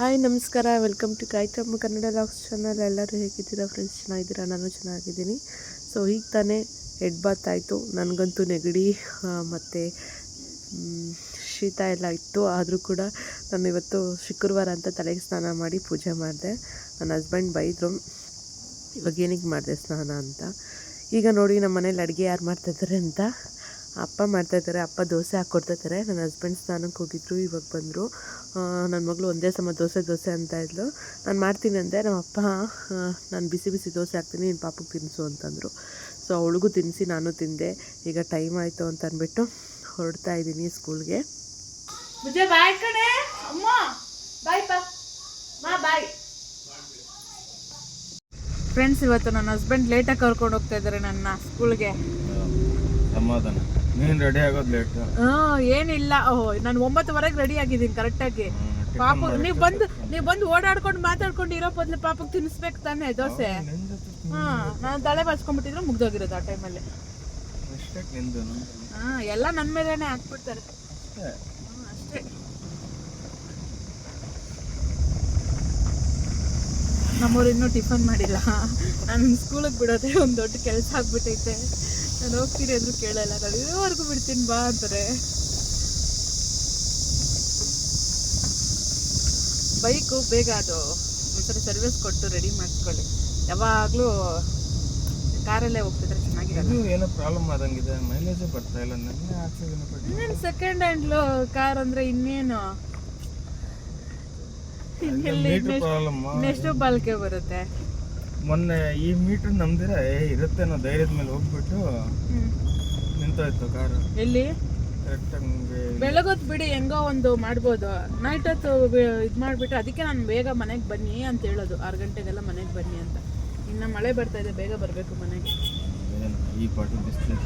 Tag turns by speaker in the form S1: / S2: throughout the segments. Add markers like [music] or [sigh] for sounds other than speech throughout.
S1: Hi, ನಮಸ್ಕಾರ. Welcome to Kaytamma Kannada vlogs channel ಎಲ್ಲರೂ ಹೇಗಿದ್ದೀರಾ ಫ್ರೆಂಡ್ಸ್ ಚೆನ್ನಾಗಿದ್ದೀರಾ? ನಾನು ಚೆನ್ನಾಗಿದ್ದೀನಿ. ಸೊ ಈಗ ತಾನೇ ಹೆಡ್ ಬಾತ್ ಆಯಿತು. ನನಗಂತೂ ನೆಗಡಿ ಮತ್ತು ಶೀತ ಎಲ್ಲ ಇತ್ತು. ಆದರೂ ಕೂಡ ನಾನು ಇವತ್ತು ಶುಕ್ರವಾರ ಅಂತ ತಲೆಗೆ ಸ್ನಾನ ಮಾಡಿ ಪೂಜೆ ಮಾಡಿದೆ. ನನ್ನ ಹಸ್ಬೆಂಡ್ ಬೈದರು, ಇವಾಗ ಏನಕ್ಕೆ ಮಾಡಿದೆ ಸ್ನಾನ? ಅಂತ. ಈಗ ನೋಡಿ ನಮ್ಮ ಮನೇಲಿ ಅಡುಗೆ ಯಾರು ಮಾಡ್ತಾಯಿದ್ದಾರೆ ಅಂತ. ಅಪ್ಪ ಮಾಡ್ತಾಯಿದ್ದಾರೆ ಅಪ್ಪ ದೋಸೆ ಹಾಕ್ಕೊಡ್ತಾಯಿದ್ದಾರೆ ನನ್ನ ಹಸ್ಬೆಂಡ್ ಸ್ನಾನಕ್ಕೆ ಹೋಗಿದ್ರು ಇವಾಗ ಬಂದರು. ನನ್ನ ಮಗಳು ಒಂದೇ ಸಮ ದೋಸೆ ದೋಸೆ ಅಂತ ಇದ್ಲು. ನಾನು ಮಾಡ್ತೀನಿ ಅಂದೆ ನಮ್ಮ ಅಪ್ಪ ನಾನು ಬಿಸಿ ಬಿಸಿ ದೋಸೆ ಹಾಕ್ತೀನಿ ನಿನ್ನ ಪಾಪಕ್ಕೆ ತಿನ್ನಿಸು ಅಂತಂದರು. ಸೊ ಅವಳಿಗೂ ತಿನ್ನಿಸಿ ನಾನು ತಿಂದೆ. ಈಗ ಟೈಮ್ ಆಯಿತು ಅಂತ ಅಂದ್ಬಿಟ್ಟು ಹೊರಡ್ತಾ ಇದ್ದೀನಿ ಸ್ಕೂಲ್ಗೆ
S2: ಬಾಯ್ ಕಣೆ. ಅಮ್ಮ ಬಾಯ್ ಪಾ. ಮಾ ಬಾಯ್. ಫ್ರೆಂಡ್ಸ್ ಇವತ್ತು ನನ್ನ ಹಸ್ಬೆಂಡ್ ಲೇಟಾಗಿ ಕರ್ಕೊಂಡು ಹೋಗ್ತಾ ಇದ್ದಾರೆ ನನ್ನ ಸ್ಕೂಲ್ಗೆ
S3: ಸಮಾಧಾನ. ನೀನ್ ರೆಡಿ ಆಗೋದು ಲೇಟ್
S2: ಏನಿಲ್ಲ. ಓಹ್ ನಾನು ಒಂಬತ್ತುವರೆಗೆ ರೆಡಿ ಆಗಿದ್ದೀನಿ ಕರೆಕ್ಟಾಗಿ ಪಾಪ ನೀವು ಬಂದು ನೀವು ಬಂದು ಓಡಾಡ್ಕೊಂಡು ಮಾತಾಡ್ಕೊಂಡು ಇರೋ ಬದಲು ಪಾಪಕ್ಕೆ ತಿನ್ನಿಸ್ಬೇಕು ತಾನೆ ದೋಸೆ? ಹಾ ನಾನು ತಲೆ ಬಾಚ್ಕೊಂಡ್ಬಿಟ್ಟಿದ್ರೆ ಮುಗ್ದೋಗಿರೋದು ಆ ಟೈಮಲ್ಲಿ ಹಾ ಎಲ್ಲ ನನ್ನ ಮೇಲೇನೆ ಹಾಕ್ಬಿಡ್ತಾರೆ.
S3: ಅಷ್ಟೇ.
S2: ನಮ್ಮವ್ರು ಇನ್ನೂ ಟಿಫನ್ ಮಾಡಿಲ್ಲ. ನಾನು ಸ್ಕೂಲಿಗೆ ಬಿಡೋದೇ ಒಂದು ದೊಡ್ಡ ಕೆಲಸ ಆಗ್ಬಿಟ್ಟೈತೆ. ನಾನು ಹೋಗ್ತೀನಿ ಅಂದ್ರು ಕೇಳಲ್ಲ. ನಾನು ಇದುವರೆಗೂ ಬಿಡ್ತೀನಿ ಬಾ ಅಂತಾರೆ. ಬೈಕು ಬೇಗ ಅದು ಒಂದ್ಸರಿ ಸರ್ವಿಸ್ ಕೊಟ್ಟು ರೆಡಿ ಮಾಡಿಸ್ಕೊಳ್ಳಿ ಯಾವಾಗಲೂ ಕಾರಲ್ಲೇ ಹೋಗ್ತಿದ್ರೆ ಚೆನ್ನಾಗಿರಲ್ಲ.
S3: ಏನೋ ಪ್ರಾಬ್ಲಮ್ ಆದಂಗಿದೆ ಮೈಲೇಜ್ ಬರ್ತಾ ಇಲ್ಲ ನೆನ್ನೆ ಆಕ್ಸಿಡೆಂಟ್
S2: ಸೆಕೆಂಡ್ ಹ್ಯಾಂಡ್ಲು ಕಾರ್ ಅಂದ್ರೆ ಇನ್ನೇನು? ಇನ್ನೆಲ್ಲಿ ಇನ್ನೆಷ್ಟು ಬಾಲ್ಕೆ ಬರುತ್ತೆ.
S3: ಮೊನ್ನೆ ಈ ಮೀಟರ್ ನಮ್ದಿರ ಏ ಇರುತ್ತೆ ಅನ್ನೋ ಧೈರ್ಯದ ಮೇಲೆ ಹೋಗ್ಬಿಟ್ಟು ನಿಂತೋಯ್ತು ಕಾರು
S2: ಎಲ್ಲಿ?
S3: ಕರೆಕ್ಟ್ ಹಂಗೆ
S2: ಬೆಳಗೊತ್ತು ಬಿಡಿ ಹೆಂಗೋ ಒಂದು ಮಾಡ್ಬೋದು. ನೈಟ್ ಹೊತ್ತು ಇದು ಮಾಡಿಬಿಟ್ಟು ಅದಕ್ಕೆ ನಾನು ಬೇಗ ಮನೆಗೆ ಬನ್ನಿ ಅಂತ ಹೇಳೋದು. ಆರು ಗಂಟೆಗೆಲ್ಲ ಮನೆಗೆ ಬನ್ನಿ ಅಂತ. ಇನ್ನು ಮಳೆ ಬರ್ತಾ ಇದೆ ಬೇಗ ಬರಬೇಕು ಮನೆಗೆ.
S3: ಈ ಪಾಟು ಬಿಸಿಲು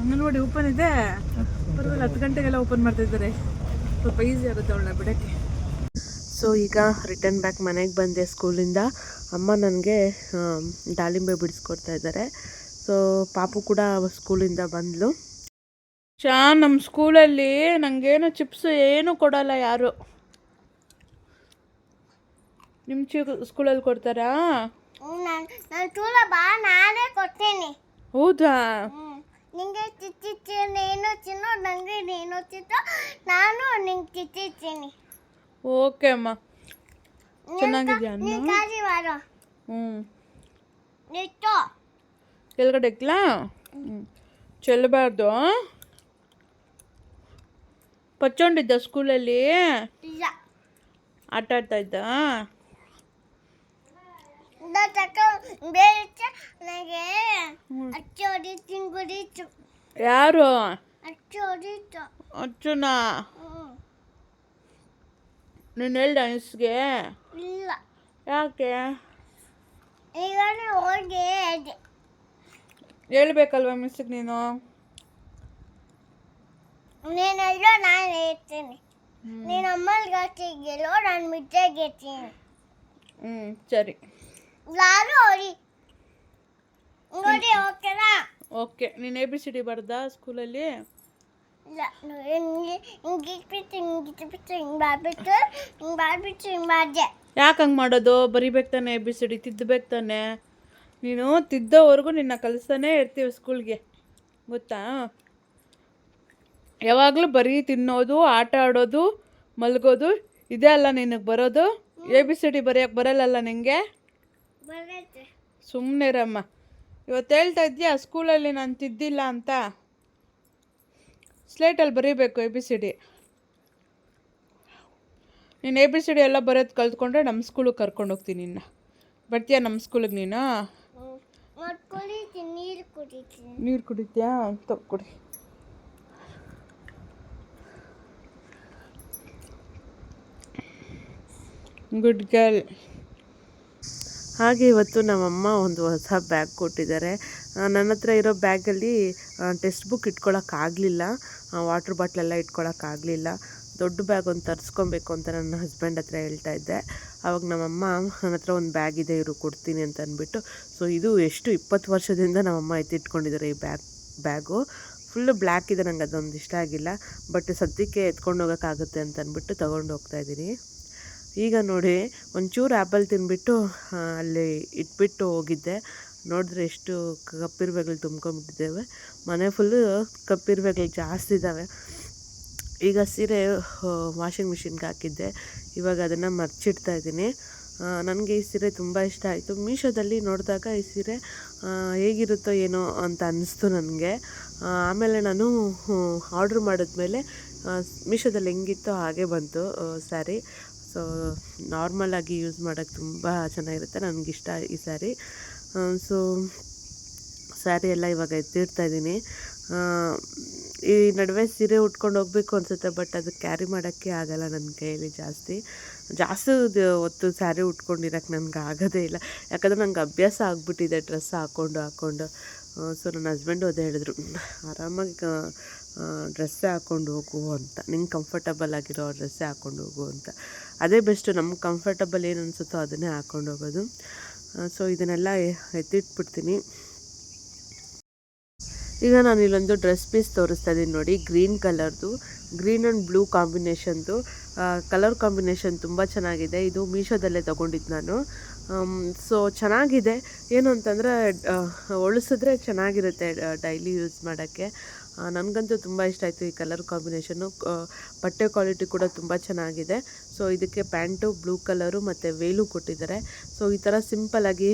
S2: ಅಂಗನವಾಡಿ ಓಪನ್ ಇದೆ. ಪರವಾಗಿಲ್ಲ ಹತ್ತು ಗಂಟೆಗೆಲ್ಲ ಓಪನ್ ಮಾಡ್ತಾ ಇದ್ದಾರೆ. ಸ್ವಲ್ಪ ಈಸಿ ಆಗುತ್ತೆ ಅವಳನ್ನ ಬಿಡೋಕ್ಕೆ.
S1: ಸೊ ಈಗ ರಿಟರ್ನ್ ಬ್ಯಾಕ್ ಮನೆಗೆ ಬಂದೆ ಸ್ಕೂಲಿಂದ ಅಮ್ಮ ನನಗೆ ದಾಳಿಂಬೆ ಬಿಡಿಸ್ಕೊಡ್ತಾ ಇದ್ದಾರೆ. ಸೊ ಪಾಪು ಕೂಡ ಸ್ಕೂಲಿಂದ ಬಂದಳು
S2: ಚಾ ನಮ್ಮ ಸ್ಕೂಲಲ್ಲಿ ನನಗೇನು ಚಿಪ್ಸ್ ಏನೂ ಕೊಡಲ್ಲ ಯಾರು. ನಿಮ್ಮ ಚಿ ಸ್ಕೂಲಲ್ಲಿ ಕೊಡ್ತಾರಾ?
S4: ನಾನು ಚೂಲ ಬಾ ನಾನೇ ಕೊಡ್ತೀನಿ.
S2: ಹೌದಾ?
S4: ನಿಂಗೆ ಚಿಚ್ಚಿ ನೀನು ಚಿನ್ನೋ ನಂಗೆ ನೀನು ಚಿತ್ತು ನಾನು ನಿಂಗೆ ಚಿಚ್ಚಿಚ್ತೀನಿ
S2: ಓಕೆ ಅಮ್ಮ. ಚೆನ್ನಾಗಿದ್ಯಾ ಅನ್ನ? ಹ್ಞೂ ಕೆಳಗಡೆ ಇಕ್ಲಾ? ಹ್ಞೂ ಚೆಲ್ಲಬಾರ್ದು ಪಚ್ಚೊಂಡಿದ್ದ ಸ್ಕೂಲಲ್ಲಿ? ಆಟ ಆಡ್ತಾ ಇದ್ದ? ಯಾರು? ಅಚ್ಚುನಾ? ನೀನು ಹೇಳ್ದ ಅನಿಸ್ಗೆ
S4: ಇಲ್ಲ.
S2: ಯಾಕೆ?
S4: ಈಗ ಹೋಗಿ.
S2: ಹೇಳ್ಬೇಕಲ್ವ ಮಿಸ್ಗೆ ನೀನು?
S4: ನೀನೆಲ್ಲೋ ನಾನು ಹೇಳ್ತೀನಿ. ನೀನು ಅಮ್ಮಲ್ಗೆ ಗೆಲ್ಲೋ ನಾನು ಮಿಟ್ಟಾಗಿ ಇರ್ತೀನಿ
S2: ಹ್ಞೂ ಸರಿ.
S4: ನಾನು ಅವ್ರಿ ನೋಡಿ ಓಕೆನಾ?
S2: ಓಕೆ. ನೀನು ಎ ಬಿ ಸಿ ಡಿ ಬರ್ದಾ ಸ್ಕೂಲಲ್ಲಿ? ಯಾಕೆ ಹಂಗೆ ಮಾಡೋದು? ಬರಿಬೇಕು ತಾನೆ ಎ ಬಿ ಸಿ ಡಿ ತಿದ್ದಬೇಕು ತಾನೆ. ನೀನು ತಿದ್ದೋವರೆಗೂ ನಿನ್ನ ಕಲಿಸ್ತಾನೆ ಇರ್ತೀವಿ ಸ್ಕೂಲ್ಗೆ. ಗೊತ್ತಾ? ಯಾವಾಗಲೂ ಬರೀ ತಿನ್ನೋದು ಆಟ ಆಡೋದು ಮಲಗೋದು ಇದೇ ಅಲ್ಲ ನಿನಗೆ ಬರೋದು? ಎ ಬಿ ಸಿ ಡಿ ಬರೆಯೋಕ್ಕೆ ಬರಲ್ಲಲ್ಲ ನಿನಗೆ ಸುಮ್ಮನೆ ರಮ್ಮ ಇವತ್ತು ಹೇಳ್ತಾ ಇದ್ಯಾ ಸ್ಕೂಲಲ್ಲಿ ನಾನು ತಿದ್ದಿಲ್ಲ ಅಂತ? ಸ್ಲೇಟಲ್ಲಿ ಬರೀಬೇಕು ಎ ಬಿ ಸಿ ಡಿ ನೀನು ಎ ಬಿ ಸಿ ಡಿ ಎಲ್ಲ ಬರೋದು ಕಲ್ತ್ಕೊಂಡ್ರೆ ನಮ್ಮ ಸ್ಕೂಲಿಗೆ ಕರ್ಕೊಂಡು ಹೋಗ್ತೀನಿ ನಿನ್ನ. ಬರ್ತೀಯಾ ನಮ್ಮ ಸ್ಕೂಲಿಗೆ ನೀನು?
S4: ನೀರು
S2: ಕುಡಿತೀಯಾ? ಕುಡಿ. ಗುಡ್ ಗರ್ಲ್
S1: ಹಾಗೆ ಇವತ್ತು ನಮ್ಮಮ್ಮ ಒಂದು ಹೊಸ ಬ್ಯಾಗ್ ಕೊಟ್ಟಿದ್ದಾರೆ. ನನ್ನ ಹತ್ರ ಇರೋ ಬ್ಯಾಗಲ್ಲಿ ಟೆಕ್ಸ್ಟ್ ಬುಕ್ ಇಟ್ಕೊಳ್ಳೋಕ್ಕಾಗಲಿಲ್ಲ ವಾಟ್ರ್ ಬಾಟ್ಲೆಲ್ಲ ಇಟ್ಕೊಳ್ಳೋಕ್ಕಾಗಲಿಲ್ಲ ದೊಡ್ಡ ಬ್ಯಾಗ್ ಒಂದು ತರಿಸ್ಕೊಬೇಕು ಅಂತ ನನ್ನ ಹಸ್ಬೆಂಡ್ ಹತ್ರ ಹೇಳ್ತಾ ಇದ್ದೆ. ಆವಾಗ ನಮ್ಮಮ್ಮ, ನನ್ನ ಹತ್ರ ಒಂದು ಬ್ಯಾಗ್ ಇದೆ ಇವರು ಕೊಡ್ತೀನಿ ಅಂತ ಅಂದ್ಬಿಟ್ಟು. ಸೊ ಇದು ಎಷ್ಟು ಇಪ್ಪತ್ತು ವರ್ಷದಿಂದ ನಮ್ಮಮ್ಮ ಎತ್ತಿಟ್ಕೊಂಡಿದ್ದಾರೆ ಈ ಬ್ಯಾಗ್, ಬ್ಯಾಗು. ಫುಲ್ಲು ಬ್ಲ್ಯಾಕ್ ಇದೆ, ನಂಗೆ ಅದೊಂದು ಇಷ್ಟ ಆಗಿಲ್ಲ. ಬಟ್ ಸದ್ಯಕ್ಕೆ ಎತ್ಕೊಂಡು ಹೋಗೋಕ್ಕಾಗುತ್ತೆ ಅಂತ ಅಂದ್ಬಿಟ್ಟು ತೊಗೊಂಡು ಹೋಗ್ತಾ ಇದ್ದೀನಿ. ಈಗ ನೋಡಿ ಒಂಚೂರು ಆ್ಯಪಲ್ ತಿಂದ್ಬಿಟ್ಟು ಆ, ಅಲ್ಲಿ ಇಟ್ಬಿಟ್ಟು ಹೋಗಿದ್ದೆ. ನೋಡಿದ್ರೆ ಎಷ್ಟು ಕಪ್ಪಿರುವೆಗಳು ತುಂಬ್ಕೊಂಬಿಟ್ಟಿದ್ದೇವೆ ಮನೆ ಫುಲ್ಲು ಕಪ್ಪಿರುವೆಗಳು ಜಾಸ್ತಿ ಇದ್ದಾವೆ. ಈಗ ಸೀರೆ ವಾಷಿಂಗ್ ಮಿಷಿನ್ಗೆ ಹಾಕಿದ್ದೆ. ಇವಾಗ ಅದನ್ನು ಮರ್ಚಿಡ್ತಾ ಇದ್ದೀನಿ. ನನಗೆ ಈ ಸೀರೆ ತುಂಬ ಇಷ್ಟ ಆಯಿತು. ಮೀಶೋದಲ್ಲಿ ನೋಡಿದಾಗ ಈ ಸೀರೆ ಹೇಗಿರುತ್ತೋ ಏನೋ ಅಂತ ಅನ್ನಿಸ್ತು ನನಗೆ. ಆಮೇಲೆ ನಾನು ಆರ್ಡ್ರ್ ಮಾಡಿದ್ಮೇಲೆ ಮೀಶೋದಲ್ಲಿ ಹೆಂಗಿತ್ತೋ ಹಾಗೆ ಬಂತು ಸ್ಯಾರಿ ಸೊ ನಾರ್ಮಲಾಗಿ ಯೂಸ್ ಮಾಡೋಕ್ಕೆ ತುಂಬ ಚೆನ್ನಾಗಿರುತ್ತೆ, ನನಗಿಷ್ಟ ಈ ಸ್ಯಾರಿ ಸೊ ಸ್ಯಾರಿ ಎಲ್ಲ ಇವಾಗ ಎತ್ತಿಡ್ತಾ ಇದ್ದೀನಿ. ಈ ನಡುವೆ ಸೀರೆ ಉಟ್ಕೊಂಡು ಹೋಗಬೇಕು ಅನಿಸುತ್ತೆ ಬಟ್ ಅದು ಕ್ಯಾರಿ ಮಾಡೋಕ್ಕೆ ಆಗಲ್ಲ ನನ್ನ ಕೈಯಲ್ಲಿ ಜಾಸ್ತಿ. ಜಾಸ್ತಿ ಹೊತ್ತು ಸ್ಯಾರಿ ಉಟ್ಕೊಂಡಿರೋಕ್ಕೆ ನನಗೆ ಆಗೋದೇ ಇಲ್ಲ. ಯಾಕಂದರೆ ನಂಗೆ ಅಭ್ಯಾಸ ಆಗಿಬಿಟ್ಟಿದೆ ಡ್ರೆಸ್ ಹಾಕ್ಕೊಂಡು ಹಾಕ್ಕೊಂಡು ಸೊ ನನ್ನ ಹಸ್ಬೆಂಡು ಅದೇ ಹೇಳಿದ್ರು, ಆರಾಮಾಗಿ ಡ್ರೆಸ್ಸೇ ಹಾಕ್ಕೊಂಡು ಹೋಗು ಅಂತ. ನಿಂಗೆ ಕಂಫರ್ಟಬಲ್ ಆಗಿರೋ ಡ್ರೆಸ್ಸೇ ಹಾಕ್ಕೊಂಡು ಹೋಗು ಅಂತ. ಅದೇ ಬೆಸ್ಟು ನಮ್ಗೆ ಕಂಫರ್ಟಬಲ್ ಏನು ಅನಿಸುತ್ತೋ ಅದನ್ನೇ ಹಾಕ್ಕೊಂಡು ಹೋಗೋದು. ಸೊ ಇದನ್ನೆಲ್ಲ ಎತ್ತಿಟ್ಬಿಡ್ತೀನಿ. ಈಗ ನಾನು ಇಲ್ಲೊಂದು ಡ್ರೆಸ್ ಪೀಸ್ ತೋರಿಸ್ತಾ ಇದ್ದೀನಿ ನೋಡಿ ಗ್ರೀನ್ ಕಲರ್ದು ಗ್ರೀನ್ ಆ್ಯಂಡ್ ಬ್ಲೂ ಕಾಂಬಿನೇಷನ್ದು ಕಲರ್ ಕಾಂಬಿನೇಷನ್ ತುಂಬ ಚೆನ್ನಾಗಿದೆ. ಇದು ಮೀಶೋದಲ್ಲೇ ತೊಗೊಂಡಿದ್ದು ನಾನು. ಸೊ ಚೆನ್ನಾಗಿದೆ. ಏನು ಅಂತಂದರೆ ಹೊಳಿಸಿದ್ರೆ ಚೆನ್ನಾಗಿರುತ್ತೆ ಡೈಲಿ ಯೂಸ್ ಮಾಡೋಕ್ಕೆ. ನನಗಂತೂ ತುಂಬ ಇಷ್ಟ ಆಯಿತು ಈ ಕಲರ್ ಕಾಂಬಿನೇಷನ್ನು ಬಟ್ಟೆ ಕ್ವಾಲಿಟಿ ಕೂಡ ತುಂಬ ಚೆನ್ನಾಗಿದೆ. ಸೊ ಇದಕ್ಕೆ ಪ್ಯಾಂಟು ಬ್ಲೂ ಕಲರು ಮತ್ತು ವೇಲು ಕೊಟ್ಟಿದ್ದಾರೆ. ಸೊ ಈ ಥರ ಸಿಂಪಲಾಗಿ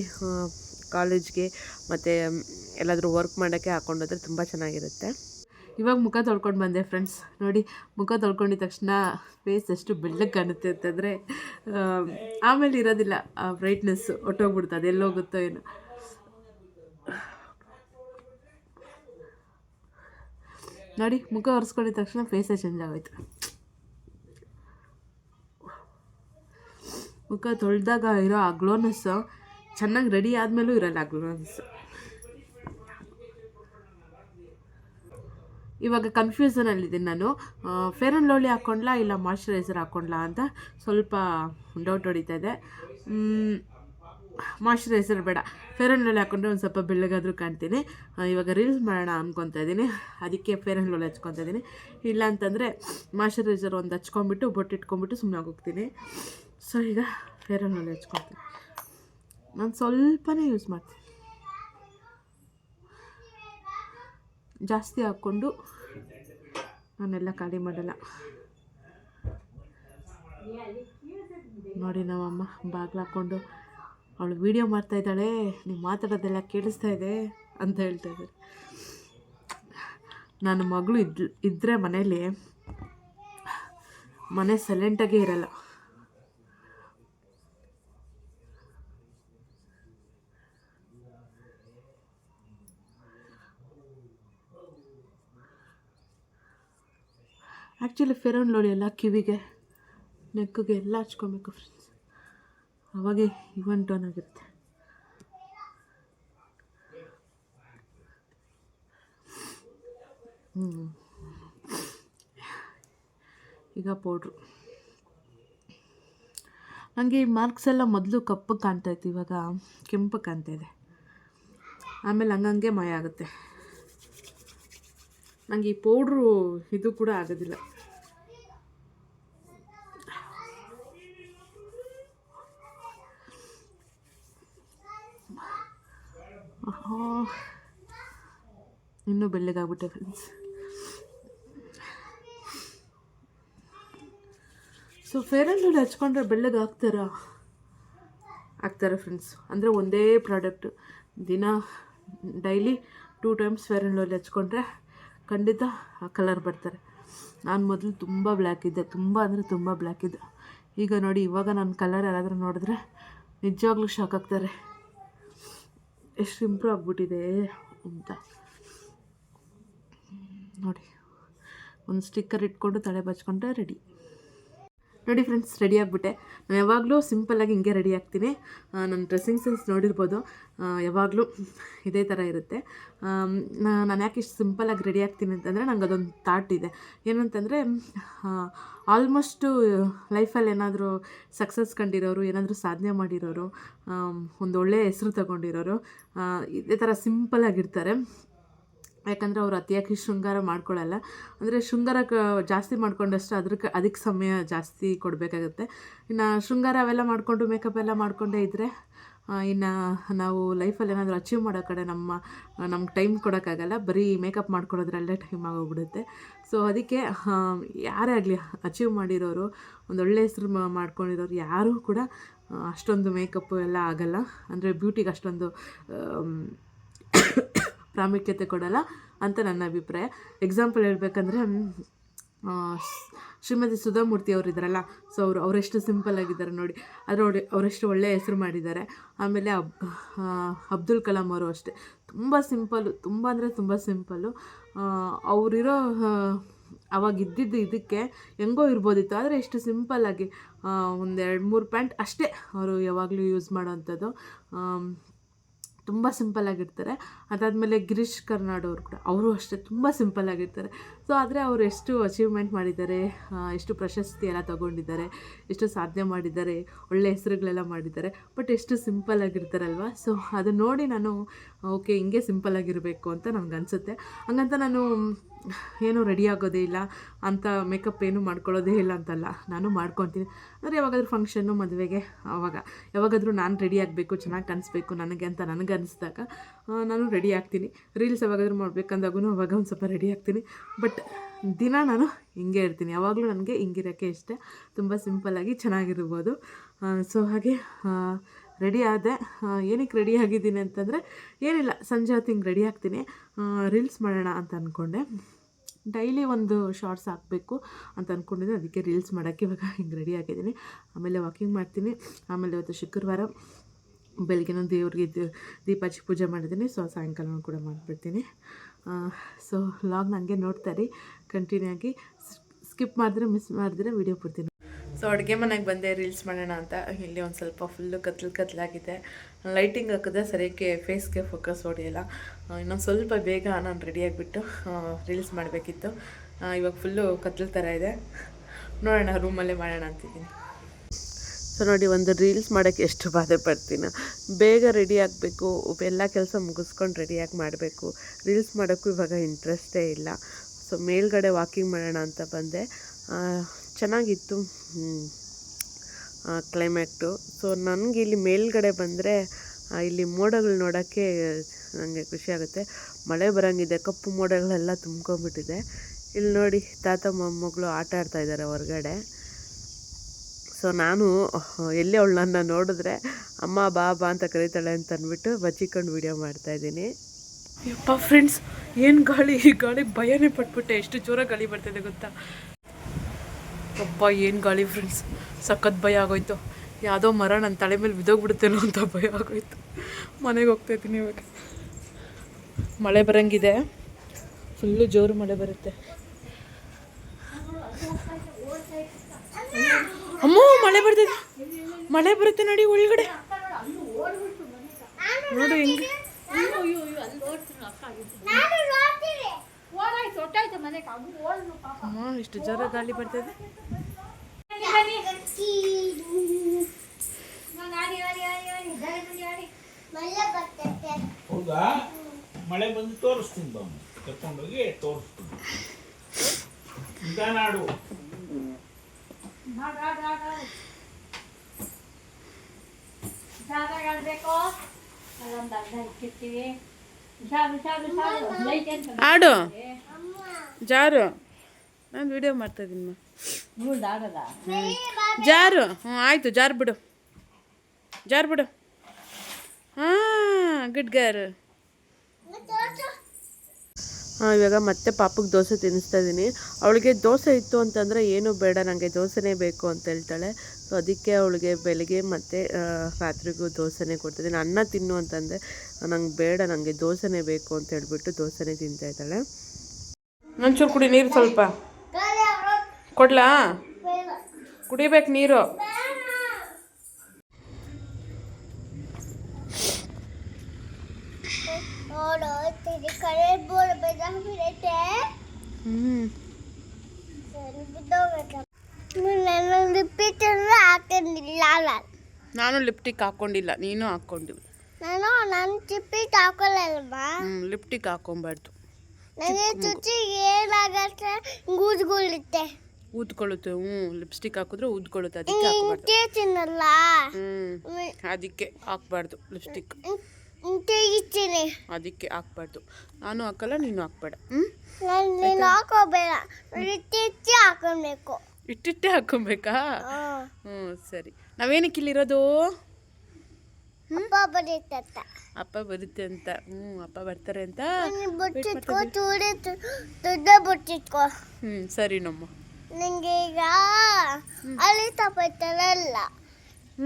S1: ಕಾಲೇಜ್ಗೆ ಮತ್ತು ಎಲ್ಲಾದರೂ ವರ್ಕ್ ಮಾಡೋಕ್ಕೆ ಹಾಕೊಂಡೋದ್ರೆ ತುಂಬ ಚೆನ್ನಾಗಿರುತ್ತೆ. ಇವಾಗ ಮುಖ ತೊಳ್ಕೊಂಡು ಬಂದೆ ಫ್ರೆಂಡ್ಸ್ ನೋಡಿ, ಮುಖ ತೊಳ್ಕೊಂಡಿದ ತಕ್ಷಣ ಫೇಸ್ ಎಷ್ಟು ಬೆಳ್ಳಗೆ ಕಾಣುತ್ತೆ ಅಂತಂದರೆ ಆಮೇಲೆ ಇರೋದಿಲ್ಲ, ಆ ಬ್ರೈಟ್ನೆಸ್ಸು ಹೊಟ್ಟೋಗ್ಬಿಡ್ತು ಅದೆಲ್ಲೋಗುತ್ತೋ ಏನೋ. ನೋಡಿ, ಮುಖ ಒರೆಸ್ಕೊಂಡಿದ ತಕ್ಷಣ ಫೇಸೇ ಚೇಂಜ್ ಆಗೋಯ್ತು. ಮುಖ ತೊಳೆದಾಗ ಇರೋ ಆ ಚೆನ್ನಾಗಿ ರೆಡಿ ಆದಮೇಲೂ ಇರಲ್ಲ ಆ ಗ್ಲೋನೆಸ್ ಇವಾಗ ಕನ್ಫ್ಯೂಸನಲ್ಲಿದ್ದೀನಿ ನಾನು. ಫೇರ್ ಆ್ಯಂಡ್ ಲವ್ಲಿ ಹಾಕ್ಕೊಂಡ್ಲಾ ಇಲ್ಲ ಮಾಯ್ಶ್ಚರೈಸರ್ ಹಾಕ್ಕೊಂಡ್ಲಾ ಅಂತ ಸ್ವಲ್ಪ ಡೌಟ್ ಹೊಡಿತಾ ಇದೆ. ಮಾಯ್ಶ್ಚರೈಸರ್ ಬೇಡ. ಫೇರ್ ಆ್ಯಂಡ್ ಲೋಲಿ ಹಾಕ್ಕೊಂಡ್ರೆ ಒಂದು ಸ್ವಲ್ಪ ಬೆಳ್ಳಗಾದರೂ ಕಾಣ್ತೀನಿ. ಇವಾಗ ರೀಲ್ಸ್ ಮಾಡೋಣ ಅಂದ್ಕೊತಾ ಇದ್ದೀನಿ. ಅದಕ್ಕೆ ಫೇರ್ ಆ್ಯಂಡ್ ಲೋಲಿ ಹಚ್ಕೊತಾ ಇದ್ದೀನಿ. ಇಲ್ಲ ಅಂತಂದರೆ ಮಾಯಶ್ಚರೈಸರ್ ಒಂದು ಹಚ್ಕೊಂಬಿಟ್ಟು ಬೊಟ್ಟು ಇಟ್ಕೊಂಬಿಟ್ಟು ಸುಮ್ಮನೆ ಹೋಗ್ತೀನಿ ಸೊ ಈಗ ಫೇರ್ ಆ್ಯಂಡ್ ಲೋಲಿ ಹಚ್ಕೊತೀನಿ. ನಾನು ಸ್ವಲ್ಪನೇ ಯೂಸ್ ಮಾಡ್ತೀನಿ. ಜಾಸ್ತಿ ಹಾಕ್ಕೊಂಡು ನಾನೆಲ್ಲ ಖಾಲಿ ಮಾಡಲ್ಲ. ನೋಡಿ ನಮ್ಮಮ್ಮ, ಬಾಗಿಲು ಹಾಕ್ಕೊಂಡು ಅವಳು ವೀಡಿಯೋ ಮಾಡ್ತಾ ಇದ್ದಾಳೆ, ನೀವು ಮಾತಾಡೋದೆಲ್ಲ ಕೇಳಿಸ್ತಾ ಇದೆ ಅಂತ ಹೇಳ್ತಾ ಇದ್ದಾರೆ. ನನ್ನ ಮಗಳು ಇದ್ ಇದ್ದರೆ ಮನೇಲಿ ಮನೆ ಸೈಲೆಂಟಾಗೇ ಇರಲ್ಲ. ಆ್ಯಕ್ಚುಲಿ ಫೆರೋನ್ ಲೋಳಿ ಎಲ್ಲ ಕಿವಿಗೆ, ನೆಕ್ಕಿಗೆ ಎಲ್ಲ ಹಚ್ಕೊಬೇಕು ಫ್ರೆಂಡ್ಸ್ ಅವಾಗೆ ಇವನ್ ಟೋನ್ ಆಗಿರುತ್ತೆ. ಈಗ ಪೌಡ್ರು ನನಗೆ ಈ ಮಾರ್ಕ್ಸ್ ಎಲ್ಲ ಮೊದಲು ಕಪ್ಪಗೆ ಕಾಣ್ತಾ ಇತ್ತು, ಇವಾಗ ಕೆಂಪು ಕಾಣ್ತಾ ಇದೆ. ಆಮೇಲೆ ಹಂಗಂಗೆ ಮಯ ಆಗುತ್ತೆ. ನನಗೆ ಈ ಪೌಡ್ರು ಇದು ಕೂಡ ಆಗೋದಿಲ್ಲ. ಇನ್ನೂ ಬೆಳ್ಳಗಾಗ್ಬಿಟ್ಟೆ friends so fair and lovely ಹಚ್ಕೊಂಡ್ರೆ ಬೆಳ್ಳಗೆ ಆಗ್ತಾರೆ? ಫ್ರೆಂಡ್ಸ್ ಅಂದರೆ ಒಂದೇ ಪ್ರಾಡಕ್ಟ್ ದಿನ daily two times fair and lovely ಹಚ್ಕೊಂಡ್ರೆ ಖಂಡಿತ ಆ ಕಲರ್ ಬರ್ತಾರೆ. ನಾನು ಮೊದಲು ತುಂಬ ಬ್ಲ್ಯಾಕ್ ಇದ್ದೆ. ತುಂಬ ಅಂದರೆ ತುಂಬ ಬ್ಲ್ಯಾಕ್ ಇದ್ದೆ. ಈಗ ನೋಡಿ, ಇವಾಗ ನನ್ನ ಕಲರ್ ಯಾರಾದರೂ ನೋಡಿದ್ರೆ ನಿಜವಾಗ್ಲೂ ಶಾಕ್ ಆಗ್ತಾರೆ. ಎಷ್ಟು ಇಂಪ್ರೂವ್ ಆಗ್ಬಿಟ್ಟಿದೆ ಅಂತ. ನೋಡಿ, ಒಂದು ಸ್ಟಿಕ್ಕರ್ ಇಟ್ಕೊಂಡು ತಲೆ ಬಚ್ಕೊಂಡ್ರೆ ರೆಡಿ ನೋಡಿ ಫ್ರೆಂಡ್ಸ್ ರೆಡಿ ಆಗಿಬಿಟ್ಟೆ. ನಾನು ಯಾವಾಗಲೂ ಸಿಂಪಲ್ಲಾಗಿ ಹಿಂಗೆ ರೆಡಿ ಆಗ್ತೀನಿ. ನನ್ನ ಡ್ರೆಸ್ಸಿಂಗ್ ಸೆನ್ಸ್ ನೋಡಿರ್ಬೋದು. ಯಾವಾಗಲೂ ಇದೇ ಥರ ಇರುತ್ತೆ. ನಾನು ಯಾಕೆ ಇಷ್ಟು ಸಿಂಪಲ್ಲಾಗಿ ರೆಡಿ ಆಗ್ತೀನಿ ಅಂತಂದರೆ ನಂಗೆ ಅದೊಂದು ಥಾಟ್ ಇದೆ. ಏನಂತಂದರೆ ಆಲ್ಮೋಸ್ಟು ಲೈಫಲ್ಲಿ ಏನಾದರೂ ಸಕ್ಸಸ್ ಕಂಡಿರೋರು, ಏನಾದರೂ ಸಾಧನೆ ಮಾಡಿರೋರು ಒಂದು ಒಳ್ಳೆಯ ಹೆಸರು ತಗೊಂಡಿರೋರು ಇದೇ ಥರ ಸಿಂಪಲ್ಲಾಗಿರ್ತಾರೆ
S5: ಯಾಕಂದರೆ ಅವ್ರು ಅತಿಯಾಗಿ ಶೃಂಗಾರ ಮಾಡ್ಕೊಳ್ಳಲ್ಲ. ಅಂದರೆ ಶೃಂಗಾರ ಕ, ಜಾಸ್ತಿ ಮಾಡ್ಕೊಂಡಷ್ಟು ಅದಕ್ಕೆ ಅದಕ್ಕೆ ಸಮಯ ಜಾಸ್ತಿ ಕೊಡಬೇಕಾಗುತ್ತೆ. ಇನ್ನು ಶೃಂಗಾರ ಅವೆಲ್ಲ ಮಾಡಿಕೊಂಡು ಮೇಕಪ್ ಎಲ್ಲ ಮಾಡಿಕೊಂಡೇ ಇದ್ದರೆ ಇನ್ನು ನಾವು ಲೈಫಲ್ಲಿ ಏನಾದರೂ ಅಚೀವ್ ಮಾಡೋ ಕಡೆ ನಮ್ಮ, ನಮ್ಗೆ ಟೈಮ್ ಕೊಡೋಕ್ಕಾಗಲ್ಲ. ಬರೀ ಮೇಕಪ್ ಮಾಡ್ಕೊಳ್ಳೋದ್ರಲ್ಲೇ ಟೈಮ್ ಆಗೋಗ್ಬಿಡುತ್ತೆ. ಸೊ ಅದಕ್ಕೆ ಯಾರೇ ಆಗಲಿ ಅಚೀವ್ ಮಾಡಿರೋರು ಒಂದೊಳ್ಳೆ ಹೆಸ್ರು ಮಾಡ್ಕೊಂಡಿರೋರು ಯಾರೂ ಕೂಡ ಅಷ್ಟೊಂದು ಮೇಕಪ್ಪು ಎಲ್ಲ ಆಗಲ್ಲ. ಅಂದರೆ ಬ್ಯೂಟಿಗೆ ಅಷ್ಟೊಂದು ಪ್ರಾಮುಖ್ಯತೆ ಕೊಡಲ್ಲ ಅಂತ ನನ್ನ ಅಭಿಪ್ರಾಯ. ಎಕ್ಸಾಂಪಲ್ ಹೇಳಬೇಕಂದ್ರೆ ಶ್ರೀಮತಿ ಸುಧಾಮೂರ್ತಿ ಅವರಿದ್ದಾರಲ್ಲ ಸೊ ಅವರು, ಅವರೆಷ್ಟು ಸಿಂಪಲ್ ಆಗಿದ್ದಾರೆ ನೋಡಿ. ಅದರ ಅವರೆಷ್ಟು ಒಳ್ಳೆಯ ಹೆಸರು ಮಾಡಿದ್ದಾರೆ. ಆಮೇಲೆ ಅಬ್ ಅಬ್ದುಲ್ ಕಲಾಂ ಅವರು ಅಷ್ಟೇ. ತುಂಬ ಸಿಂಪಲ್ಲು ತುಂಬ ಅಂದರೆ ತುಂಬ ಸಿಂಪಲ್ಲು ಅವರಿರೋ ಅವಾಗ ಇದ್ದಿದ್ದು ಇದಕ್ಕೆ ಹೆಂಗೋ ಇರ್ಬೋದಿತ್ತು, ಆದರೆ ಎಷ್ಟು ಸಿಂಪಲ್ಲಾಗಿ ಒಂದು ಎರಡು ಮೂರು ಪ್ಯಾಂಟ್ ಅಷ್ಟೇ ಅವರು ಯಾವಾಗಲೂ ಯೂಸ್ ಮಾಡೋವಂಥದ್ದು. ತುಂಬ ಸಿಂಪಲ್ಲಾಗಿರ್ತಾರೆ ಅದಾದಮೇಲೆ ಗಿರೀಶ್ ಕರ್ನಾಡವರು ಕೂಡ ಅವರು ಅಷ್ಟೇ ತುಂಬ ಸಿಂಪಲ್ಲಾಗಿರ್ತಾರೆ ಸೊ ಆದರೆ ಅವರು ಎಷ್ಟು ಅಚೀವ್ಮೆಂಟ್ ಮಾಡಿದ್ದಾರೆ ಎಷ್ಟು ಪ್ರಶಸ್ತಿ ಎಲ್ಲ ತಗೊಂಡಿದ್ದಾರೆ, ಎಷ್ಟು ಸಾಧನೆ ಮಾಡಿದ್ದಾರೆ, ಒಳ್ಳೆ ಹೆಸರುಗಳೆಲ್ಲ ಮಾಡಿದ್ದಾರೆ ಬಟ್ ಎಷ್ಟು ಸಿಂಪಲ್ ಸಿಂಪಲ್ಲಾಗಿರ್ತಾರಲ್ವ ಸೊ ಅದನ್ನು ನೋಡಿ ನಾನು ಓಕೆ ಹಿಂಗೆ ಸಿಂಪಲ್ಲಾಗಿರಬೇಕು ಅಂತ ನನಗೆ ಅನಿಸುತ್ತೆ. ಹಂಗಂತ ನಾನು, ಏನು ರೆಡಿ ಆಗೋದೇ ಇಲ್ಲ ಅಂತ ಮೇಕಪ್ ಏನು ಮಾಡ್ಕೊಳ್ಳೋದೇ ಇಲ್ಲ ಅಂತಲ್ಲ, ನಾನು ಮಾಡ್ಕೊತೀನಿ. ಅಂದರೆ ಯಾವಾಗಾದ್ರೂ ಫಂಕ್ಷನ್ನು ಮದುವೆಗೆ ಆವಾಗ ಯಾವಾಗಾದರೂ ನಾನು ರೆಡಿ ಆಗಬೇಕು, ಚೆನ್ನಾಗಿ ಕಾಣಿಸ್ಬೇಕು ನನಗೆ ಅಂತ ನನಗೆ ಅನಿಸಿದಾಗ ನಾನು ರೆಡಿ ಆಗ್ತೀನಿ. ರೀಲ್ಸ್ ಯಾವಾಗಾದ್ರೂ ಮಾಡಬೇಕಂದಾಗೂ ಅವಾಗ ಒಂದು ಸ್ವಲ್ಪ ರೆಡಿ ಆಗ್ತೀನಿ. ಬಟ್ ದಿನ ನಾನು ಹಿಂಗೆ ಇರ್ತೀನಿ. ಯಾವಾಗಲೂ ನನಗೆ ಹಿಂಗಿರೋಕ್ಕೆ ಇಷ್ಟ. ತುಂಬ ಸಿಂಪಲ್ಲಾಗಿ ಚೆನ್ನಾಗಿರ್ಬೋದು. ಸೊ ಹಾಗೆ ರೆಡಿ ಆದೆ ಏನಕ್ಕೆ ರೆಡಿ ಆಗಿದ್ದೀನಿ ಅಂತಂದರೆ ಏನಿಲ್ಲ, ಸಂಜೆ ಹೊತ್ತು ಹಿಂಗೆ ರೆಡಿ ಆಗ್ತೀನಿ. ರೀಲ್ಸ್ ಮಾಡೋಣ ಅಂತ ಅಂದ್ಕೊಂಡೆ ಡೈಲಿ ಒಂದು ಶಾರ್ಟ್ಸ್ ಹಾಕಬೇಕು ಅಂತ ಅಂದ್ಕೊಂಡಿದ್ದೆ ಅದಕ್ಕೆ ರೀಲ್ಸ್ ಮಾಡೋಕ್ಕೆ ಇವಾಗ ಹಿಂಗೆ ರೆಡಿ ಆಗಿದ್ದೀನಿ. ಆಮೇಲೆ ವಾಕಿಂಗ್ ಮಾಡ್ತೀನಿ. ಆಮೇಲೆ ಇವತ್ತು ಶುಕ್ರವಾರ ಬೆಳಗ್ಗೆನೂ ದೇವ್ರಿಗೆ ದೀಪಾಚಿ ಪೂಜೆ ಮಾಡಿದ್ದೀನಿ. ಸೊ ಸಾಯಂಕಾಲನೂ ಕೂಡ ಮಾಡಿಬಿಡ್ತೀನಿ. ಸೊ ಲಾಗ್ ನನಗೆ ನೋಡ್ತಾರೆ ಕಂಟಿನ್ಯೂ ಆಗಿ ಸ್ಕಿಪ್ ಮಾಡಿದ್ರೆ ಮಿಸ್ ಮಾಡಿದ್ರೆ ವೀಡಿಯೋ ಕೊಡ್ತೀನಿ ಸೊ ಅಡುಗೆ ಮನೆಗೆ ಬಂದೆ ರೀಲ್ಸ್ ಮಾಡೋಣ ಅಂತ. ಇಲ್ಲಿ ಒಂದು ಸ್ವಲ್ಪ ಫುಲ್ಲು ಕತ್ಲು ಕತ್ಲಾಗಿದೆ. ಲೈಟಿಂಗ್ ಹಾಕಿದ್ರೆ ಸರಿಯಾಗಿ ಫೇಸ್ಗೆ ಫೋಕಸ್ ಹೊಡೆಯಲ್ಲ. ಇನ್ನೊಂದು ಸ್ವಲ್ಪ ಬೇಗ ನಾನು ರೆಡಿಯಾಗಿಬಿಟ್ಟು ರೀಲ್ಸ್ ಮಾಡಬೇಕಿತ್ತು. ಇವಾಗ ಫುಲ್ಲು ಕತ್ಲು ಥರ ಇದೆ. ನೋಡೋಣ ರೂಮಲ್ಲೇ ಮಾಡೋಣ ಅಂತಿದ್ದೀನಿ. ಸೊ ನೋಡಿ, ಒಂದು ರೀಲ್ಸ್ ಮಾಡೋಕ್ಕೆ ಎಷ್ಟು ಬಾಧೆ ಪಡ್ತೀನಿ? ಬೇಗ ರೆಡಿ ಆಗಬೇಕು, ಎಲ್ಲ ಕೆಲಸ ಮುಗಿಸ್ಕೊಂಡು ರೆಡಿಯಾಗಿ ಮಾಡಬೇಕು. ರೀಲ್ಸ್ ಮಾಡೋಕ್ಕೂ ಇವಾಗ ಇಂಟ್ರೆಸ್ಟೇ ಇಲ್ಲ. ಸೊ ಮೇಲ್ಗಡೆ ವಾಕಿಂಗ್ ಮಾಡೋಣ ಅಂತ ಬಂದೆ. ಚೆನ್ನಾಗಿತ್ತು ಕ್ಲೈಮ್ಯಾಕ್ಟು ಸೊ ನನಗೆ ಇಲ್ಲಿ ಮೇಲ್ಗಡೆ ಬಂದರೆ ಇಲ್ಲಿ ಮೋಡಗಳು ನೋಡೋಕ್ಕೆ ನನಗೆ ಖುಷಿ ಆಗುತ್ತೆ. ಮಳೆ ಬರೋಂಗಿದೆ, ಕಪ್ಪು ಮೋಡಗಳೆಲ್ಲ ತುಂಬ್ಕೊಂಬಿಟ್ಟಿದೆ ಇಲ್ಲಿ ನೋಡಿ, ತಾತ, ಮೊಮ್ಮಗಳು ಆಟ ಆಡ್ತಾ ಇದ್ದಾರೆ ಹೊರಗಡೆ. ಸೊ ನಾನು ಎಲ್ಲೇ ಅವಳು ನನ್ನ ನೋಡಿದ್ರೆ ಅಮ್ಮ ಬಾ ಬಾ ಅಂತ ಕರೀತಾಳೆ ಅಂತ ಅಂದ್ಬಿಟ್ಟು ಬಚ್ಚಿಕೊಂಡು ವಿಡಿಯೋ ಮಾಡ್ತಾಯಿದ್ದೀನಿ ಯಪ್ಪ ಫ್ರೆಂಡ್ಸ್ ಏನು ಗಾಳಿ? ಈ ಗಾಳಿ ಭಯನೇ ಪಟ್ಬಿಟ್ಟೆ. ಎಷ್ಟು ಜೋರಾಗಿ ಗಾಳಿ ಬರ್ತಿದೆ ಗೊತ್ತಾ? ಅಪ್ಪ ಏನು ಗಾಳಿ ಫ್ರೆಂಡ್ಸ್ ಸಖತ್ ಭಯ ಆಗೋಯ್ತು. ಯಾವುದೋ ಮರ ನನ್ನ ತಲೆ ಮೇಲೆ ಬಿದ್ದೋಗ್ಬಿಡುತ್ತೇನೋ ಅಂತ ಭಯ ಆಗೋಯ್ತು. ಮನೆಗೆ ಹೋಗ್ತಾ ಇದ್ದೀನಿ ಇವಾಗ. ಮಳೆ ಬರಂಗಿದೆ. ಫುಲ್ಲು ಜೋರು ಮಳೆ ಬರುತ್ತೆ. ಅಮ್ಮ, ಮಳೆ ಬರ್ತದೆ. ಮಳೆ ಬರುತ್ತೆ ನೋಡಿ ಒಳಗಡೆ. ನೋಡು ಹೆಂಗೆ ಅಮ್ಮ, ಇಷ್ಟು ಜೋರ ಗಾಳಿ ಬರ್ತದೆ.
S6: ಹೌದಾ? ಮಳೆ ಬಂದು ತೋರಿಸ್ತೀನಿ ಬಮ್ಮ ಕರ್ಕೊಂಡೋಗಿ ತೋರಿಸ್ತೀನಿ. ನಿಧಾನಾಡು
S5: ಆಡು ಜಾರು. ನಾನು ವಿಡಿಯೋ ಮಾಡ್ತಾ ಇದ್ದೀನಿ ಜಾರು. ಹ್ಞೂ ಆಯಿತು ಜಾರು ಬಿಡು. ಜಾರು ಬಿಡು. ಹಾಂ ಗುಡ್ ಗರ್ ಇವಾಗ ಮತ್ತೆ ಪಾಪಕ್ಕೆ ದೋಸೆ ತಿನ್ನಿಸ್ತಾ ಇದ್ದೀನಿ ಅವಳಿಗೆ ದೋಸೆ ಇತ್ತು ಅಂತಂದರೆ ಏನು ಬೇಡ ನನಗೆ ದೋಸೆನೇ ಬೇಕು ಅಂತ ಹೇಳ್ತಾಳೆ. ಸೊ ಅದಕ್ಕೆ ಅವಳಿಗೆ ಬೆಳಗ್ಗೆ ಮತ್ತು ರಾತ್ರಿಗೂ ದೋಸೆನೇ ಕೊಡ್ತಿದ್ದೀನಿ ಅನ್ನ ತಿನ್ನು ಅಂತಂದರೆ ನಂಗೆ ಬೇಡ ನನಗೆ ದೋಸೆನೇ ಬೇಕು ಅಂತ ಹೇಳ್ಬಿಟ್ಟು ದೋಸೆನೇ ತಿಂತಾ ಇದ್ದಾಳೆ. ಒಂಚೂರು ಕುಡಿ ನೀರು ಸ್ವಲ್ಪ. ಕೊಡ್ಲಾ? ಕುಡಿಬೇಕು ನೀರು.
S4: ನೋಡು ತಿರಿ ಕರೆ ಬೋರ್ ಬಿದ್ದೋಗ್ಬಿಡೈತೆ ನಾನೊಂದು ಪಿಕ್ಚರ್ ಹಾಕೊಂಡಿಲ್ಲ
S5: ನಾನು ಲಿಪ್ಟಿಕ್ ಹಾಕೊಂಡಿಲ್ಲ ನೀನು ಹಾಕ್ಕೊಂಡಿವಿ
S4: ನಾನು ನಾನು ಚಿಪ್ಪಿಟ್ ಹಾಕೊಳ್ಳಲ್ವಾ
S5: ಲಿಪ್ಟಿಕ್ ಹಾಕೊಂಬಾರ್ದು
S4: ನನಗೆ ಚುಚ್ಚಿ ಏನಾಗತ್ತೆ ಗೂದ್ಗುಳುತ್ತೆ
S2: ಊದ್ಕೊಳ್ಳುತ್ತೆ ಹ್ಞೂ ಲಿಪ್ಸ್ಟಿಕ್ ಹಾಕಿದ್ರೆ ಊದ್ಕೊಳ್ಳುತ್ತೆ ಅದಕ್ಕೆ
S4: ತಿನ್ನಲ್ಲ
S2: ಹ್ಞೂ ಅದಕ್ಕೆ ಹಾಕ್ಬಾರ್ದು ಲಿಪ್ಸ್ಟಿಕ್
S4: ಇಂತೆ ಇಚ್ತೀನಿ
S2: ಅದಕ್ಕೆ ಹಾಕ್ಬಾರ್ದು. ನಾನು ಹಾಕಲ್ಲ ನೀನು ಹಾಕ್ಬೇಡ. ಹ್ಞೂ
S4: ನಾನು ಹಾಕೋಬೇಡ. ಇತ್ತಿ ಹಾಕೊಬೇಕು.
S2: ಇಟ್ಟಿಟ್ಟೆ
S4: ಹಾಕೊಬೇಕಾ.
S2: ಹ್ಞೂ ಸರಿ. ನಾವೇನಕ್ಕೆ ಇಲ್ಲಿರೋದು
S4: ಅಪ್ಪ ಬರೀತತ್ತ
S2: ಅಪ್ಪ ಬರುತ್ತೆ ಅಂತ. ಹ್ಞೂ ಅಪ್ಪ ಬರ್ತಾರೆ ಅಂತ.
S4: ಬುಟ್ಟಿಟ್ಕೋ ಚೂಡಿ ದೊಡ್ಡ ಬುಟ್ಟಿಟ್ಕೋ
S2: ಹ್ಞೂ ಸರಿ ನಮ್ಮ.
S4: ನಿಂಗೆ ಈಗ ಅಲ್ಲಿ ತಪ್ಪಾಯ್ತಾರಲ್ಲ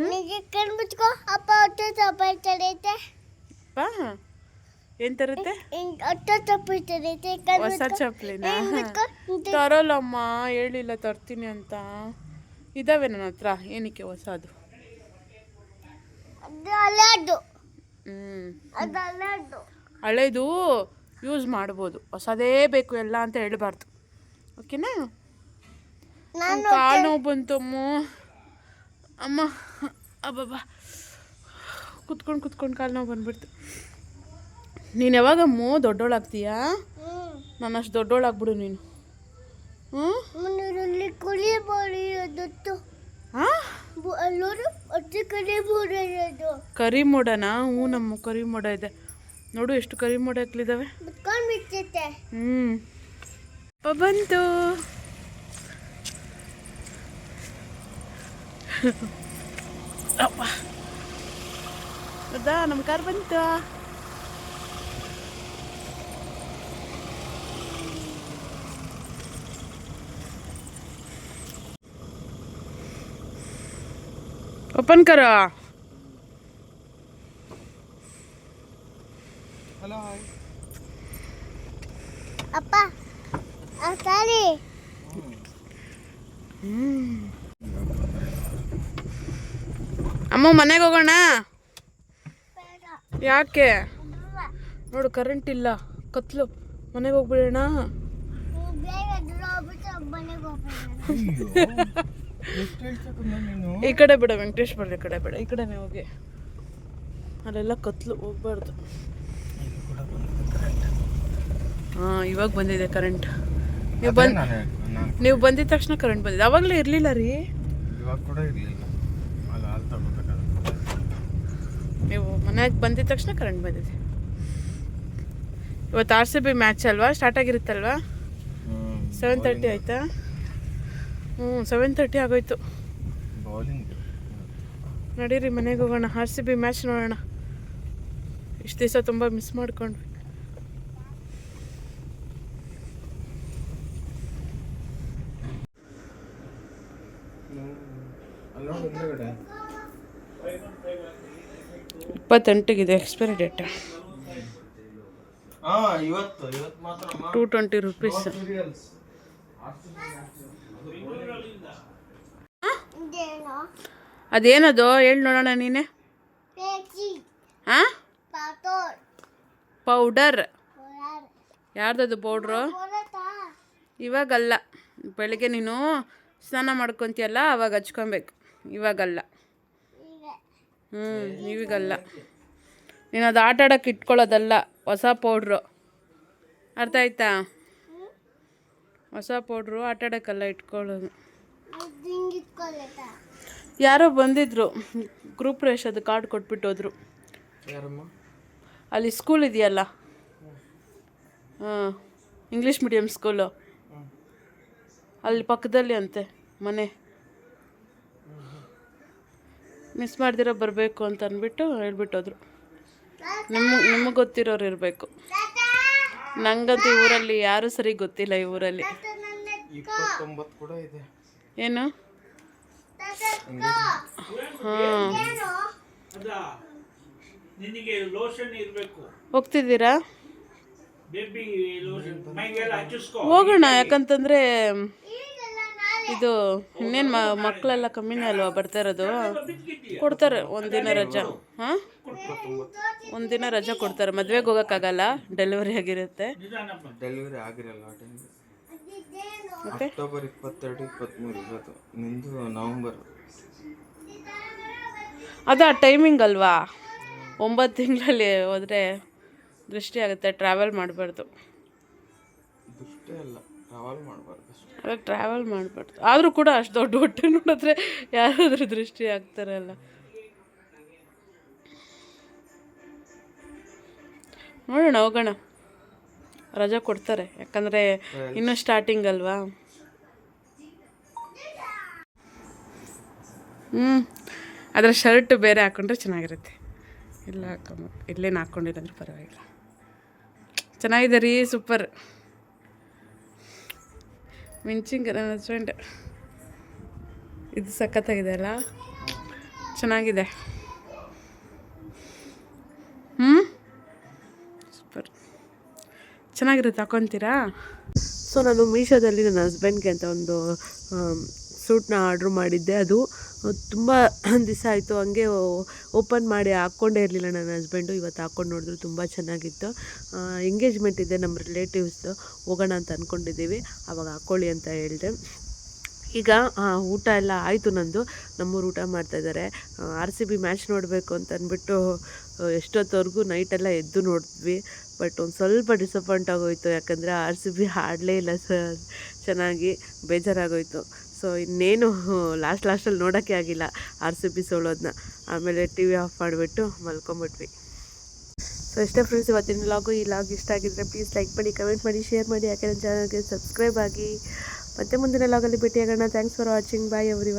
S4: ನಿಂಗೆ ಕಣ್ ಬಿಟ್ಕೋ ಅಪ್ಪ ಹೊಟ್ಟೆ ತಪ್ಪಾಯ್ತಾರೈತೆ
S2: ಏನು ತರುತ್ತೆ?
S4: ಕಣ್
S2: ಹೊಸ ಚಪ್ಪಲಿನ? ತರೋಲ್ಲಮ್ಮ ಹೇಳಿಲ್ಲ ತರ್ತೀನಿ ಅಂತ. ಇದಾವೆ ನನ್ನ ಹತ್ರ. ಏನಕ್ಕೆ ಹೊಸದು? ಹ್ಞೂ ಹಳೇದು. ಯೂಸ್ ಮಾಡ್ಬೋದು. ಹೊಸದೇ ಬೇಕು ಎಲ್ಲ ಅಂತ ಹೇಳ್ಬಾರ್ದು. ಓಕೆನಾ? ಕಾಲು ನೋವು ಬಂತಮ್ಮ ಅಮ್ಮ ಅಬ್ಬಬ್ಬ. ಕುತ್ಕೊಂಡು ಕುತ್ಕೊಂಡು ಕಾಲು ನೋವು ಬಂದ್ಬಿಡ್ತು. ನೀನು ಯಾವಾಗಮ್ಮ ದೊಡ್ಡೋಳಾಗ್ತೀಯಾ
S4: ಹ್ಮ್.
S2: ನಾನು ಅಷ್ಟು ದೊಡ್ಡೋಳಾಗ್ಬಿಡು ನೀನು. ಕರಿ ಮೋಡನಾ? ಹ್ಞೂ ನಮ್ಮ ಕರಿ ಮೋಡ ಇದೆ. ನೋಡು ಎಷ್ಟು ಕರಿ ಮೋಡ ಹಾಕ್ಲಿದ್ದಾವೆ ಹ್ಞೂ ಅಪ್ಪ ಬಂತು. ಅಪ್ಪ. ಹೌದಾ ನಮ್ಮ ಕಾರ್ ಬಂತು. ಓಪನ್ ಕರ.
S3: ಹಲೋ
S4: ಅಪ್ಪ ಆ ಸಾರಿ
S2: ಅಮ್ಮ ಮನೆಗೆ ಹೋಗೋಣ? ಯಾಕೆ? ನೋಡು ಕರೆಂಟ್ ಇಲ್ಲ. ಕತ್ಲು. ಮನೆಗೆ ಹೋಗ್ಬಿಡೋಣ ಈ ಕಡೆ ಬಿಡ ವೆಂಕಟೇಶ್ವರ ಈ ಕಡೆ ಬೇಡ. ಈ ಕಡೆನೇ ಹೋಗಿ. ಅಲ್ಲೆಲ್ಲ ಕತ್ಲು ಹೋಗ್ಬಾರ್ದು. ಹಾಂ ಇವಾಗ ಬಂದಿದೆ ಕರೆಂಟ್ ನೀವು ಬಂದ್ ನೀವು ಬಂದಿದ ತಕ್ಷಣ ಕರೆಂಟ್ ಬಂದಿದೆ. ಅವಾಗಲೇ ಇರಲಿಲ್ಲ ರೀ?
S3: ಇವಾಗ ಕೂಡ ಇರಲಿಲ್ಲ.
S2: ನೀವು ಮನೆಗೆ ಬಂದಿದ ತಕ್ಷಣ ಕರೆಂಟ್ ಬಂದಿದೆ. ಇವತ್ತು ಆರ್ ಸಿ ಬಿ ಮ್ಯಾಚ್ ಅಲ್ವಾ? ಸ್ಟಾರ್ಟ್ ಆಗಿರುತ್ತಲ್ವಾ? ಸೆವೆನ್ ತರ್ಟಿ ಆಯ್ತಾ? ಹ್ಞೂ ಸೆವೆನ್ ತರ್ಟಿ ಆಗೋಯ್ತು. ನಡೀರಿ ಮನೆಗೆ ಹೋಗೋಣ. ಆರ್ ಸಿ ಬಿ ಮ್ಯಾಚ್ ನೋಡೋಣ. ಇಷ್ಟು ದಿವಸ ತುಂಬ ಮಿಸ್ ಮಾಡ್ಕೊಂಡ್ವಿ.
S3: ಅಲ್ಲ
S2: ಇಪ್ಪತ್ತೆಂಟಿಗಿದೆ expiry date two twenty rupees ಅದೇನದು? ಹೇಳಿ ನೋಡೋಣ ನೀನೆ. ಹಾಂ ಪೌಡರ್ ಯಾರ್ದದು ಪೌಡ್ರು ಇವಾಗಲ್ಲ. ಬೆಳಿಗ್ಗೆ ನೀನು ಸ್ನಾನ ಮಾಡ್ಕೊತೀಯಲ್ಲ ಅವಾಗ ಹಚ್ಕೊಬೇಕು. ಇವಾಗಲ್ಲ. ಹ್ಞೂ ಈಗಲ್ಲ ನೀನು ಅದು ಆಟ ಆಡೋಕ್ಕೆ ಇಟ್ಕೊಳ್ಳೋದಲ್ಲ ಹೊಸ ಪೌಡ್ರು. ಅರ್ಥ ಆಯ್ತಾ? ಹೊಸ ಪೌಡ್ರು ಆಟ ಆಡೋಕ್ಕಲ್ಲ ಇಟ್ಕೊಳ್ಳೋದು. ಯಾರೋ ಬಂದಿದ್ರು ಗ್ರೂಪ್ ರೇಷ್ ಅದು ಕಾರ್ಡ್ ಕೊಟ್ಬಿಟ್ಟು ಹೋದ್ರು ಅಲ್ಲಿ ಸ್ಕೂಲ್ ಇದೆಯಲ್ಲ? ಹಾಂ ಇಂಗ್ಲೀಷ್ ಮೀಡಿಯಮ್ ಸ್ಕೂಲು ಅಲ್ಲಿ ಪಕ್ಕದಲ್ಲಿ ಅಂತೆ ಮನೆ. ಮಿಸ್ ಮಾಡ್ದಿರೋ ಬರಬೇಕು ಅಂತ ಅಂದ್ಬಿಟ್ಟು ಹೇಳ್ಬಿಟ್ಟೋದ್ರು. ನಿಮ್ಮ ನಿಮಗೆ ಗೊತ್ತಿರೋರು ಇರಬೇಕು. ನಂಗಂತೂ ಈ ಊರಲ್ಲಿ ಯಾರೂ ಸರಿ ಗೊತ್ತಿಲ್ಲ ಈ ಊರಲ್ಲಿ.
S3: ಇಪ್ಪತ್ತೊಂಬತ್ತು ಕೂಡ ಇದೆ.
S2: ಏನು?
S7: ಹಾಂ.
S2: ಹೋಗ್ತಿದ್ದೀರಾ? ಹೋಗೋಣ ಯಾಕಂತಂದರೆ ಇದು ಇನ್ನೇನು ಮಕ್ಕಳೆಲ್ಲ ಕಮ್ಮಿನೇ ಅಲ್ವಾ ಬರ್ತಾ ಇರೋದು? ಕೊಡ್ತಾರೆ ಒಂದಿನ ರಜಾ. ಹಾಂ? ಒಂದಿನ ರಜಾ ಕೊಡ್ತಾರೆ. ಮದುವೆಗೆ ಹೋಗೋಕ್ಕಾಗಲ್ಲ? ಡೆಲಿವರಿ ಆಗಿರುತ್ತೆ.
S3: ಡೆಲಿವರಿ ಆಗಿರಲ್ಲ ಅಕ್ಟೋಬರ್ ಇಪ್ಪತ್ತೆರಡು ಇಪ್ಪತ್ತ್ಮೂರು ಇರೋದು. ನಿಂದು ನವಂಬರ್.
S2: ಅದು ಆ ಟೈಮಿಂಗ್ ಅಲ್ವಾ? ಒಂಬತ್ತು ತಿಂಗಳಲ್ಲಿ ಹೋದರೆ ದೃಷ್ಟಿ ಆಗುತ್ತೆ. ಟ್ರಾವೆಲ್ ಮಾಡಬಾರ್ದು.
S3: ದೃಷ್ಟಿ ಅಲ್ಲ. ಟ್ರಾವೆಲ್ ಮಾಡಬಾರ್ದು.
S1: ಅಲ್ಲ ಟ್ರಾವೆಲ್ ಮಾಡಬಾರ್ದು. ಆದರೂ ಕೂಡ ಅಷ್ಟು ದೊಡ್ಡ ಹೊಟ್ಟೆ ನೋಡಿದ್ರೆ ಯಾರಾದರೂ ದೃಷ್ಟಿ ಆಗ್ತಾರಲ್ಲ ನೋಡೋಣ, ಹೋಗೋಣ. ರಜೆ ಕೊಡ್ತಾರೆ. ಯಾಕಂದರೆ ಇನ್ನೂ ಸ್ಟಾರ್ಟಿಂಗ್ ಅಲ್ವಾ? ಹ್ಞೂ ಅದರ ಶರ್ಟ್ ಬೇರೆ ಹಾಕ್ಕೊಂಡ್ರೆ ಚೆನ್ನಾಗಿರುತ್ತೆ. ಇಲ್ಲ ಹಾಕೊಂಬ ಇಲ್ಲೇನು ಹಾಕ್ಕೊಂಡಿಲ್ಲ ಪರವಾಗಿಲ್ಲ. ಚೆನ್ನಾಗಿದೆ ರೀ ಸೂಪರ್ ಮಿಂಚಿಂಗ್ ನನ್ನ ಹಸ್ಬೆಂಡ್ ಇದು ಸಖತ್ತಾಗಿದೆ ಅಲ್ಲ? ಚೆನ್ನಾಗಿದೆ. ಹ್ಞೂ ಸೂಪರ್ ಚೆನ್ನಾಗಿರುತ್ತೆ, ಹಾಕೊತೀರಾ? ಸೊ ನಾನು ಮೀಶೋದಲ್ಲಿ ನನ್ನ ಹಸ್ಬೆಂಡ್ಗೆ ಅಂತ ಒಂದು ಸೂಟ್ನ ಆರ್ಡ್ರ್ ಮಾಡಿದ್ದೆ. ಅದು ತುಂಬ [clears throat] ದಿವಸ ಆಯಿತು. ಹಂಗೆ ಓಪನ್ ಮಾಡಿ ಹಾಕ್ಕೊಂಡೇ ಇರಲಿಲ್ಲ ನನ್ನ ಹಸ್ಬೆಂಡು. ಇವತ್ತು ಹಾಕ್ಕೊಂಡು ನೋಡಿದ್ರು ತುಂಬ ಚೆನ್ನಾಗಿತ್ತು. ಎಂಗೇಜ್ಮೆಂಟ್ ಇದೆ ನಮ್ಮ ರಿಲೇಟಿವ್ಸ್ದು ಹೋಗೋಣ ಅಂತ ಅಂದ್ಕೊಂಡಿದ್ದೀವಿ ಆವಾಗ ಹಾಕ್ಕೊಳ್ಳಿ ಅಂತ ಹೇಳಿದೆ. ಈಗ ಊಟ ಎಲ್ಲ ಆಯಿತು ನಂದು. ನಮ್ಮೂರು ಊಟ ಮಾಡ್ತಾಯಿದ್ದಾರೆ ಆರ್ ಸಿ ಬಿ ಮ್ಯಾಚ್ ನೋಡಬೇಕು ಅಂತ ಅಂದ್ಬಿಟ್ಟು ಎಷ್ಟೊತ್ತವರೆಗೂ ನೈಟೆಲ್ಲ ಎದ್ದು ನೋಡಿದ್ವಿ. ಬಟ್ ಒಂದು ಸ್ವಲ್ಪ ಡಿಸಪಾಯಿಂಟ್ ಆಗೋಯ್ತು. ಯಾಕಂದರೆ ಆರ್ ಸಿ ಬಿ ಆಡಲೇ ಇಲ್ಲ ಸರ್ ಚೆನ್ನಾಗಿ ಬೇಜಾರಾಗೋಯ್ತು. ಸೊ ಇನ್ನೇನು ಲಾಸ್ಟ್ ಲಾಸ್ಟಲ್ಲಿ ನೋಡೋಕ್ಕೆ ಆಗಿಲ್ಲ. ಆರ್ ಸಿ ಬಿ ಸೋಳೋದನ್ನ ಆಮೇಲೆ ಟಿ ವಿ ಆಫ್ ಮಾಡಿಬಿಟ್ಟು ಮಲ್ಕೊಂಬಿಟ್ವಿ. ಸೊ ಇಷ್ಟೇ ಫ್ರೆಂಡ್ಸ್ ಇವತ್ತಿನ ಲಾಗು ಈ ಲಾಗ್ ಇಷ್ಟ ಆಗಿದ್ರೆ ಪ್ಲೀಸ್ ಲೈಕ್ ಮಾಡಿ ಕಮೆಂಟ್ ಮಾಡಿ ಶೇರ್ ಮಾಡಿ. ಯಾಕೆ ನನ್ನ ಚಾನಲ್ಗೆ ಸಬ್ಸ್ಕ್ರೈಬ್ ಆಗಿ. ಮತ್ತೆ ಮುಂದಿನ ಲಾಗಲ್ಲಿ ಭೇಟಿಯಾಗೋಣ. Thanks for watching bye every